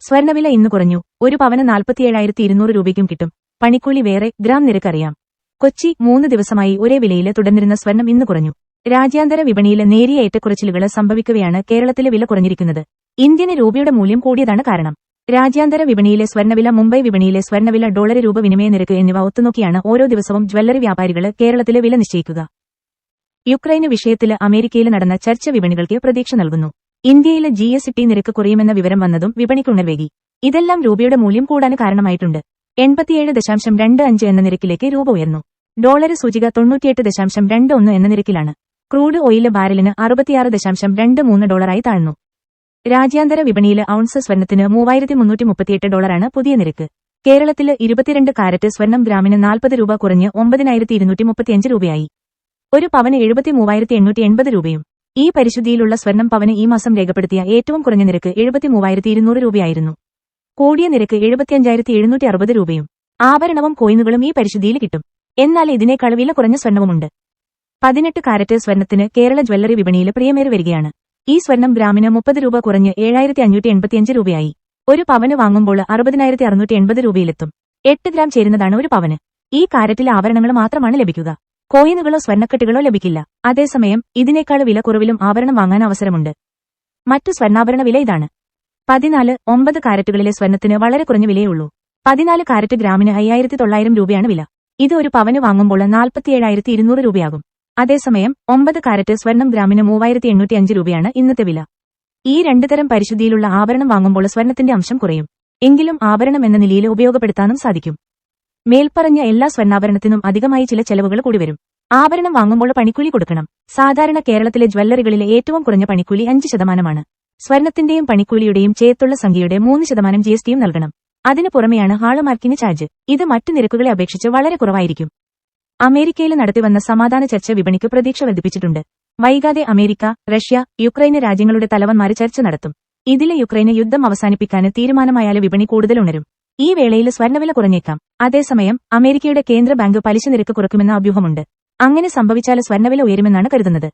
സ്വർണവില ഇന്ന് കുറഞ്ഞു. ഒരു പവന് നാൽപ്പത്തിയേഴായിരത്തി ഇരുന്നൂറ് രൂപയ്ക്കും കിട്ടും. പണിക്കൂലി വേറെ ഗ്രാം നിരക്കറിയാം. കൊച്ചി മൂന്ന് ദിവസമായി ഒരേ വിലയിൽ തുടർന്നിരുന്ന സ്വർണം ഇന്ന് കുറഞ്ഞു. രാജ്യാന്തര വിപണിയിലെ നേരിയ ഏറ്റക്കുറച്ചിലുകൾ സംഭവിക്കുകയാണ് കേരളത്തിലെ വില കുറഞ്ഞിരിക്കുന്നത്. ഇന്ത്യന് രൂപയുടെ മൂല്യം കൂടിയതാണ് കാരണം. രാജ്യാന്തര വിപണിയിലെ സ്വർണവില മുംബൈ വിപണിയിലെ സ്വർണവില ഡോളർ രൂപ വിനിമയ നിരക്ക് എന്നിവ ഒത്തുനോക്കിയാണ് ഓരോ ദിവസവും ജ്വല്ലറി വ്യാപാരികൾ കേരളത്തിലെ വില നിശ്ചയിക്കുക. യുക്രൈന് വിഷയത്തിൽ അമേരിക്കയിൽ നടന്ന ചർച്ച വിപണികൾക്ക് പ്രതീക്ഷ നൽകുന്നു. ഇന്ത്യയിലെ ജി എസ് ടി നിരക്ക് കുറയുമെന്ന വിവരം വന്നതും വിപണിക്കുണർവേകി. ഇതെല്ലാം രൂപയുടെ മൂല്യം കൂടാൻ കാരണമായിട്ടുണ്ട്. എൺപത്തിയേഴ് ദശാംശം രണ്ട് അഞ്ച് എന്ന നിരക്കിലേക്ക് രൂപ ഉയർന്നു. ഡോളർ സൂചിക തൊണ്ണൂറ്റിയെട്ട് ദശാംശം രണ്ട് ഒന്ന് എന്ന നിരക്കിലാണ്. ക്രൂഡ് ഓയിൽ ബാരലിന് അറുപത്തിയാറ് ദശാംശം രണ്ട് മൂന്ന് ഡോളറായി താഴ്ന്നു. രാജ്യാന്തര വിപണിയിലെ ഔൺസ് സ്വർണത്തിന് മൂവായിരത്തി മുന്നൂറ്റി മുപ്പത്തിയെട്ട് ഡോളറാണ് പുതിയ നിരക്ക്. കേരളത്തിലെ ഇരുപത്തിരണ്ട് കാരറ്റ് സ്വർണം ഗ്രാമിന് നാൽപ്പത് രൂപ കുറഞ്ഞ് ഒമ്പതിനായിരത്തി ഇരുന്നൂറ്റി മുപ്പത്തിയഞ്ച് രൂപയായി. ഒരു പവന് എഴുപത്തി മൂവായിരത്തി എണ്ണൂറ്റി എൺപത് രൂപയും ഈ പരിശുദ്ധിയിലുള്ള സ്വർണം പവന് ഈ മാസം രേഖപ്പെടുത്തിയ ഏറ്റവും കുറഞ്ഞ നിരക്ക് എഴുപത്തി മൂവായിരത്തി ഇരുന്നൂറ് രൂപയായിരുന്നു. കൂടിയ നിരക്ക് എഴുപത്തിയഞ്ചായിരത്തി എഴുന്നൂറ്റി അറുപത് രൂപയും. ആഭരണവും കോയിനുകളും ഈ പരിശുദ്ധിയിൽ കിട്ടും. എന്നാൽ ഇതിനേക്കാൾ വില കുറഞ്ഞ സ്വർണവുമുണ്ട്. പതിനെട്ട് കാരറ്റ് സ്വർണത്തിന് കേരള ജ്വല്ലറി വിപണിയിൽ പ്രിയമേറി വരികയാണ്. ഈ സ്വർണം ഗ്രാമിന് മുപ്പത് രൂപ കുറഞ്ഞ് ഏഴായിരത്തി അഞ്ഞൂറ്റി എൺപത്തിയഞ്ച് രൂപയായി. ഒരു പവന് വാങ്ങുമ്പോൾ അറുപതിനായിരത്തി അറുന്നൂറ്റി എൺപത് രൂപയിലെത്തും. എട്ട് ഗ്രാം ചേരുന്നതാണ് ഒരു പവന്. ഈ കാരറ്റിലെ ആഭരണങ്ങൾ മാത്രമാണ് ലഭിക്കുക. കോയിനുകളോ സ്വർണക്കെട്ടുകളോ ലഭിക്കില്ല. അതേസമയം ഇതിനേക്കാൾ വില കുറവിലും ആഭരണം വാങ്ങാൻ അവസരമുണ്ട്. മറ്റു സ്വർണാഭരണ വില ഇതാണ്. പതിനാല് ഒമ്പത് കാരറ്റുകളിലെ സ്വർണത്തിന് വളരെ കുറഞ്ഞ വിലയുള്ളൂ പതിനാല് കാരറ്റ് ഗ്രാമിന് അയ്യായിരത്തി തൊള്ളായിരം രൂപയാണ് വില. ഇത് ഒരു പവന് വാങ്ങുമ്പോൾ നാൽപ്പത്തിയേഴായിരത്തി ഇരുന്നൂറ് രൂപയാകും. അതേസമയം ഒമ്പത് കാരറ്റ് സ്വർണം ഗ്രാമിന് മൂവായിരത്തി എണ്ണൂറ്റി അഞ്ച് രൂപയാണ് ഇന്നത്തെ വില. ഈ രണ്ടു തരം പരിശുദ്ധിയിലുള്ള ആഭരണം വാങ്ങുമ്പോൾ സ്വർണത്തിന്റെ അംശം കുറയും. എങ്കിലും ആഭരണം എന്ന നിലയിൽ ഉപയോഗപ്പെടുത്താനും സാധിക്കും. മേൽപ്പറഞ്ഞ എല്ലാ സ്വർണാഭരണത്തിനും അധികമായി ചില ചെലവുകൾ കൂടി വരും ആഭരണം വാങ്ങുമ്പോൾ പണിക്കൂലി കൊടുക്കണം. സാധാരണ കേരളത്തിലെ ജ്വല്ലറികളിലെ ഏറ്റവും കുറഞ്ഞ പണിക്കൂലി അഞ്ച് ശതമാനമാണ്. സ്വർണത്തിന്റെയും പണിക്കൂലിയുടെയും ചേത്തുള്ള സംഖ്യയുടെ മൂന്ന് ശതമാനം ജി എസ് ടിയും നൽകണം. അതിനു പുറമെയാണ് ഹാളുമാർക്കിന് ചാർജ്. ഇത് മറ്റു നിരക്കുകളെ അപേക്ഷിച്ച് വളരെ കുറവായിരിക്കും. അമേരിക്കയിൽ നടത്തിവന്ന സമാധാന ചർച്ച വിപണിക്ക് പ്രതീക്ഷ വർദ്ധിപ്പിച്ചിട്ടുണ്ട്. വൈകാതെ അമേരിക്ക റഷ്യ യുക്രൈന് രാജ്യങ്ങളുടെ തലവന്മാർ ചർച്ച നടത്തും. ഇതിലെ യുക്രൈന് യുദ്ധം അവസാനിപ്പിക്കാൻ തീരുമാനമായാലും വിപണി കൂടുതൽ ഉണരും. ഈ വേളയിൽ സ്വർണവില കുറഞ്ഞേക്കാം. അതേസമയം അമേരിക്കയുടെ കേന്ദ്ര ബാങ്ക് പലിശ നിരക്ക് കുറയ്ക്കുമെന്ന അഭ്യൂഹമുണ്ട്. അങ്ങനെ സംഭവിച്ചാൽ സ്വർണവില ഉയരുമെന്നാണ് കരുതുന്നത്.